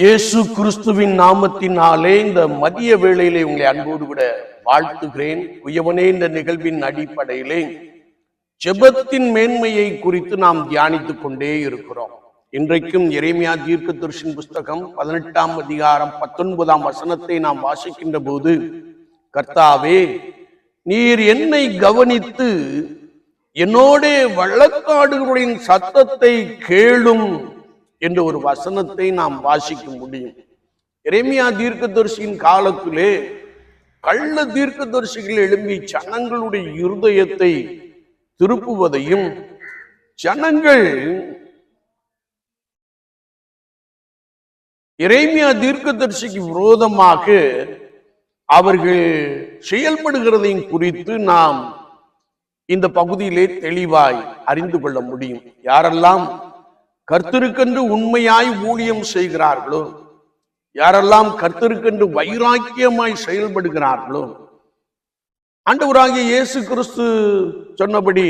இயேசு கிறிஸ்துவின் நாமத்தினாலே இந்த மதிய வேளையிலே உங்களை அன்போடு கூட வாழ்த்துகிறேன். உயவனே இந்த நிகழ்வின் அடிப்படையிலே ஜெபத்தின் மேன்மையை குறித்து நாம் தியானித்துக் கொண்டே இருக்கிறோம். இன்றைக்கும் எரேமியா தீர்க்கதரிசின் புஸ்தகம் பதினெட்டாம் அதிகாரம் பத்தொன்பதாம் வசனத்தை நாம் வாசிக்கின்ற போது கர்த்தாவே நீர் என்னை கவனித்து என்னோட வழக்காடுகளின் சத்தத்தை கேளும். என்ற ஒரு வசனத்தை நாம் வாசிக்க முடியும். எரேமியா தீர்க்கதரிசியின் காலத்திலே கள்ள தீர்க்கதரிசிகள் எழும்பி ஜனங்களுடைய இருதயத்தை திருப்புவதையும் ஜனங்கள் இறைமையா தீர்க்கதரிசிக்கு விரோதமாக அவர்கள் செயல்படுகிறதையும் குறித்து நாம் இந்த பகுதியிலே தெளிவாய் அறிந்து கொள்ள முடியும். யாரெல்லாம் கர்த்தருக்கென்று உண்மையாய் ஊழியம் செய்கிறார்களோ? யாரெல்லாம் கர்த்தருக்கென்று வைராக்கியமாய் செயல்படுகிறார்களோ? ஆண்டவராகிய இயேசு கிறிஸ்து சொன்னபடி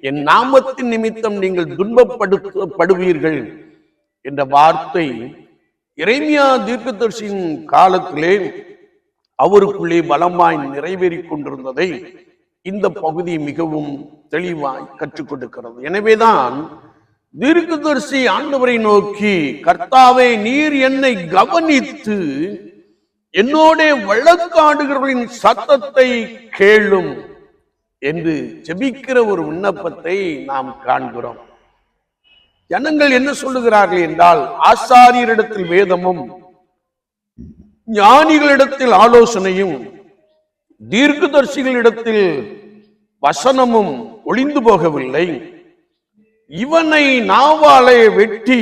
என் நாமத்தின் நிமித்தம் நீங்கள் துன்பப்படுத்தப்படுவீர்கள் என்ற வார்த்தை இறைமியா தீர்க்கதர்சியின் காலத்திலே அவருக்குள்ளே பலமாய் நிறைவேறிக் கொண்டிருந்ததை இந்த பகுதி மிகவும் தெளிவாய் கற்றுக் கொடுக்கிறது. எனவேதான் தீர்க்கதரிசி ஆண்டவரை நோக்கி கர்த்தாவை நீர் என்னை கவனித்து என்னோட வழக்காடுகிறவர்களின் சத்தத்தை கேளும் என்று ஜெபிக்கிற ஒரு விண்ணப்பத்தை நாம் காண்கிறோம். ஜனங்கள் என்ன சொல்லுகிறார்கள் என்றால் ஆசாரியரிடத்தில் வேதமும் ஞானிகளிடத்தில் ஆலோசனையும் தீர்க்கதர்சிகளிடத்தில் வசனமும் ஒளிந்து போகவில்லை. இவனை நாவாலே வெட்டி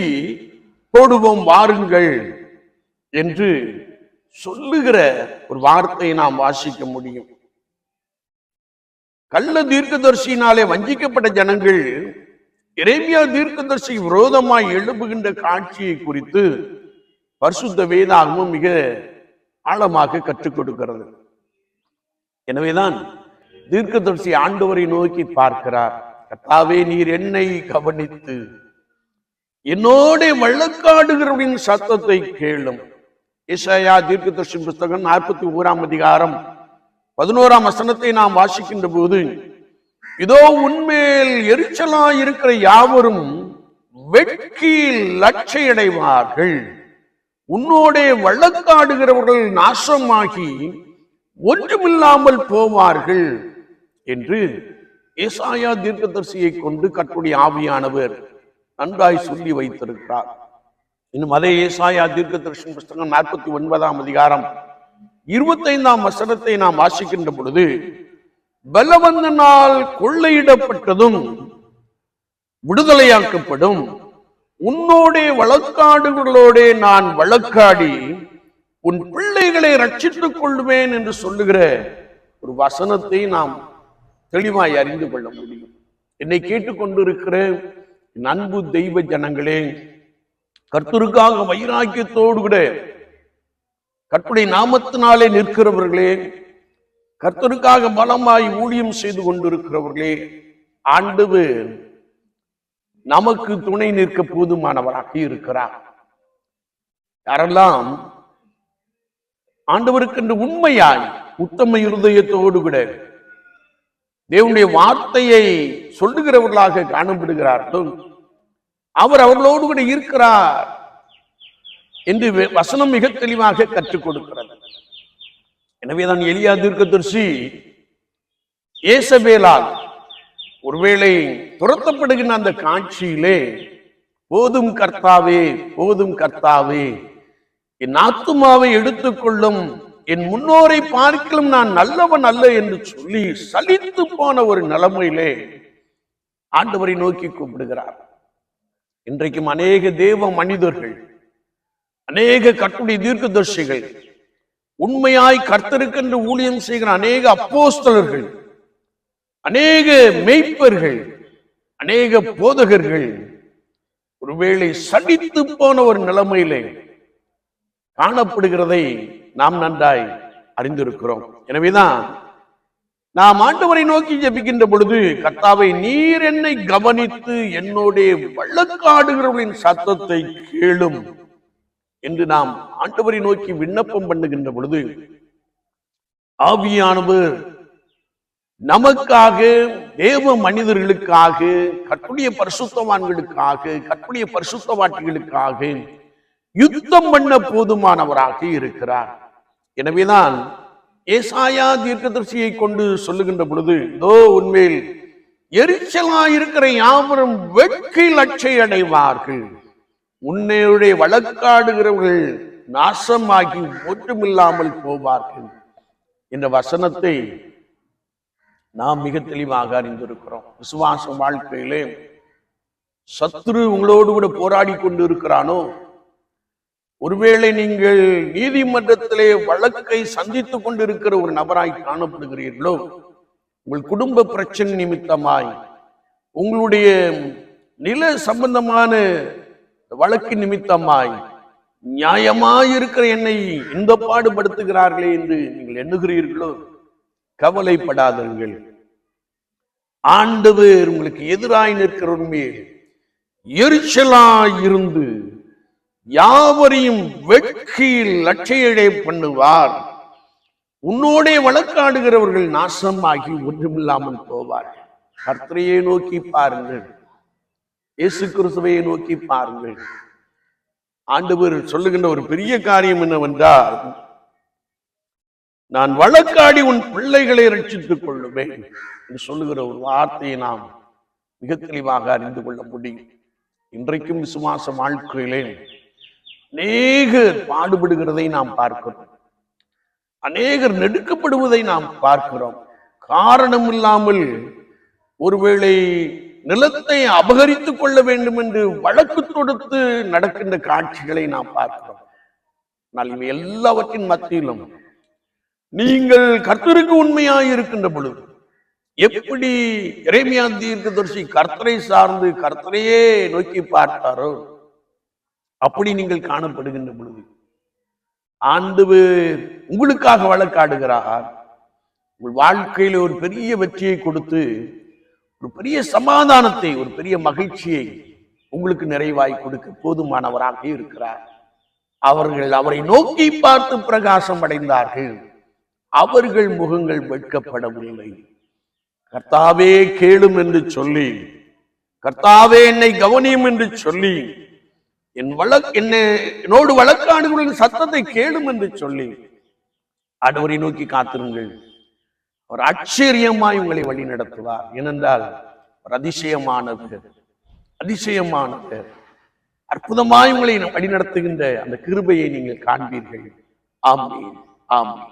போடுவோம் வாருங்கள் என்று சொல்லுகிற ஒரு வார்த்தையை நாம் வாசிக்க முடியும். கள்ள தீர்க்கதர்சியினாலே வஞ்சிக்கப்பட்ட ஜனங்கள் இறைமையா தீர்க்கதர்சி விரோதமாய் எழுப்புகின்ற காட்சியை குறித்து பரிசுத்த வேதாகமும் மிக ஆழமாக கற்றுக் கொடுக்கிறது. எனவேதான் தீர்க்கதரிசி ஆண்டவரை நோக்கி பார்க்கிறார். கத்தாவே நீர் என்னை கவனித்து என்னோட வழக்காடுகிறவரின் சத்தத்தை கேளும். இசையா தீர்க்கதர்சி புஸ்தகம் நாற்பத்தி ஓராம் அதிகாரம் பதினோராம் வசனத்தை நாம் வாசிக்கின்ற போது இதோ உன்மேல் எரிச்சலா இருக்கிற யாவரும் வெட்கி லட்சையடைவார்கள். உன்னோடே வழக்காடுகிறவர்கள் நாசமாகி ஒன்றுமில்லாமல் போவார்கள் என்று ஏசாயா தீர்க்கதரிசியை கொண்டு கற்றுடைய ஆவியானவர் நன்றாய் சொல்லி வைத்திருக்கிறார். இன்னும் அதே ஏசாயா தீர்க்கதரிசன புஸ்தகம் நாற்பத்தி ஒன்பதாம் அதிகாரம் இருபத்தைந்தாம் வசனத்தை நாம் வாசிக்கின்ற பொழுது பலவந்தனால் கொள்ளையிடப்பட்டதும் விடுதலையாக்கப்படும். உன்னோடே வழக்காடுகளோடே நான் வழக்காடி உன் பிள்ளைகளை ரட்சித்துக் கொள்வேன் என்று சொல்லுகிற ஒரு வசனத்தை நாம் தெளிவாய் அறிந்து கொள்ள முடியும். என்னை கேட்டுக்கொண்டிருக்கிற அன்பு தெய்வ ஜனங்களே கர்த்தருக்காக வைராக்கியத்தோடு கூட கற்புடைய நாமத்தினாலே நிற்கிறவர்களே கர்த்தருக்காக பலமாய் ஊழியம் செய்து கொண்டிருக்கிறவர்களே ஆண்டவர் நமக்கு துணை நிற்க போதுமானவராக இருக்கிறார். யாரெல்லாம் ஆண்டவருக்கென்று உண்மையாய் உத்தம இருதயத்தோடு கூட தேவனுடைய வார்த்தையை சொல்லுகிறவர்களாக காணப்படுகிறார்களோ. அவர் அவர்களோடு கூட இருக்கிறார் என்று வசனம் மிக தெளிவாக கற்றுக் கொடுக்கிறது. எனவேதான் எலியா தீர்க்கதரிசி ஏசபேலால் ஒருவேளை துரத்தப்படுகின்ற அந்த காட்சியிலே போதும் கர்த்தாவே போதும் கர்த்தாவே என் ஆத்துமாவை எடுத்துக்கொள்ளும் என் முன்னோரை பார்க்கலும் நான் நல்லவன் அல்ல என்று சொல்லி சலித்து போன ஒரு நிலைமையிலே ஆண்டவரை நோக்கி கூப்பிடுகிறார். இன்றைக்கும் அநேக தேவ மனிதர்கள் அநேக கட்டுடைய தீர்க்கதர்சிகள் உண்மையாய் கர்த்தருக்கென்று ஊழியம் செய்கிற அநேக அப்போஸ்தலர்கள் அநேக மெய்ப்பர்கள் அநேக போதகர்கள் ஒருவேளை சடித்து போன ஒரு நிலைமையிலே காணப்படுகிறதை நாம் நன்றாய் அறிந்திருக்கிறோம். எனவேதான் நாம் ஆண்டவரை நோக்கி ஜெபிக்கின்ற பொழுது கர்த்தாவை நீர் என்னை கவனித்து என்னுடைய வழக்காடுகிறவர்களின் சத்தத்தை கேளும் என்று நாம் ஆண்டவரை நோக்கி விண்ணப்பம் பண்ணுகின்ற பொழுது ஆவியானவர் நமக்காக தேவ மனிதர்களுக்காக கற்புடைய பரிசுத்தவான்களுக்காக கற்புடைய பரிசுத்தவாட்டிகளுக்காக யுத்தம் பண்ண போதுமானவராக இருக்கிறார். எனவேதான் ஏசாயா தீர்க்கதரிசியை கொண்டு சொல்லுகின்ற பொழுது இதோ உண்மையில் எரிச்சலா இருக்கிற யாவரும் வெட்கி லட்சை அடைவார்கள் உன்னையுடைய வழக்காடுகிறவர்கள் நாசமாகி ஒற்றுமில்லாமல் போவார்கள் என்ற வசனத்தை நாம் மிக தெளிவாக அறிந்திருக்கிறோம். விசுவாச வாழ்க்கையிலே சத்ரு உங்களோடு கூட போராடி கொண்டு இருக்கிறானோ ஒருவேளை நீங்கள் நீதிமன்றத்திலே வழக்கை சந்தித்துக் கொண்டிருக்கிற ஒரு நபராய் காணப்படுகிறீர்களோ உங்கள் குடும்ப பிரச்சனை நிமித்தமாய் உங்களுடைய நில சம்பந்தமான வழக்கு நிமித்தமாய் நியாயமாய் இருக்கிற என்னை இந்த பாடுபடுத்துகிறார்களே என்று நீங்கள் எண்ணுகிறீர்களோ கவலைப்படாதீர்கள். ஆண்டவர் உங்களுக்கு எதிராய் நிற்கிறவர் மேல் எரிச்சலாய் இருந்து யாவரையும் வெட்கியில் லட்சையடை பண்ணுவார். உன்னோடே வழக்காடுகிறவர்கள் நாசமாகி ஒன்றுமில்லாமல் போவார்கள். கர்த்தரையை நோக்கி பாருங்கள். இயேசு கிறிஸ்துவையை நோக்கி பாருங்கள். ஆண்டவர் சொல்லுகின்ற ஒரு பெரிய காரியம் என்னவென்றால் நான் வழக்காடி உன் பிள்ளைகளை ரட்சித்துக் கொள்ளுவேன் என்று சொல்லுகிற ஒரு வார்த்தையை நாம் மிக தெளிவாக அறிந்து கொள்ள முடியும். இன்றைக்கும் விசுவாச வாழ்க்கையிலே அநேகர் பாடுபடுகிறதை நாம் பார்க்கிறோம். அநேகர் நெடுக்கப்படுவதை நாம் பார்க்கிறோம். காரணம் இல்லாமல் ஒருவேளை நிலத்தை அபகரித்துக் கொள்ள வேண்டும் என்று வழக்கு தொடுத்து நடக்கின்ற காட்சிகளை நாம் பார்க்கிறோம். ஆனால் இவை எல்லாவற்றின் மத்தியிலும் நீங்கள் கர்த்தருக்கு உண்மையாய் இருக்கின்ற பொழுது எப்படி இறைமையா தீர்க்கதரிசி கர்த்தரை சார்ந்து கர்த்தரையே நோக்கி பார்த்தாரோ அப்படி நீங்கள் காணப்படுகின்ற பொழுது ஆண்டு உங்களுக்காக வழக்காடுகிறார். உங்கள் வாழ்க்கையில ஒரு பெரிய வெற்றியை கொடுத்து ஒரு பெரிய சமாதானத்தை ஒரு பெரிய மகிழ்ச்சியை உங்களுக்கு நிறைவாய் கொடுக்க போதுமானவராக இருக்கிறார். அவர்கள் அவரை நோக்கி பார்த்து பிரகாசம் அடைந்தார்கள். அவர்கள் முகங்கள் வெட்கப்படவில்லை. கர்த்தாவே கேளும் என்று சொல்லி கர்த்தாவே என்னை கவனியும் என்று சொல்லி என் வழக்கு என்ன என்னோடு வழக்காடுகளின் சத்தத்தை கேளும் என்று சொல்லி ஆண்டவரை நோக்கி காத்திருங்கள். அவர் ஆச்சரியமாய் உங்களை வழி நடத்துவார். ஏனென்றால் அவர் அதிசயமான பேர் அற்புதமாய் உங்களை வழி நடத்துகின்ற அந்த கிருபையை நீங்கள் காண்பீர்கள். ஆமீன். ஆமீன்.